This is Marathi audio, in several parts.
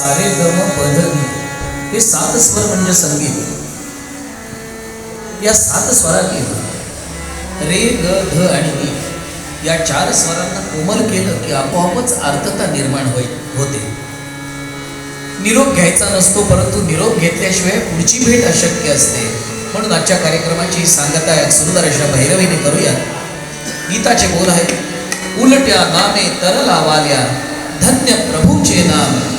सारे गम पधनी हे सात स्वर म्हणजे संगीत. या सात स्वरातील रे ग ध आणि नी या चार स्वरांना कोमल केलं की आपोआपच आर्तता निर्माण होई होते. निरोप घ्यायचा नसतो परंतु निरोप घेतल्याशिवाय पुढची भेट अशक्य असते. म्हणून आजच्या कार्यक्रमाची सांगता सुंदर अशा भैरवीने करूया गीताचे बोल आहेत उलट्या नामे तरला वाल्या धन्य प्रभूचे नाम.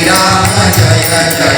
咿呀咿呀咿呀。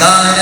Baba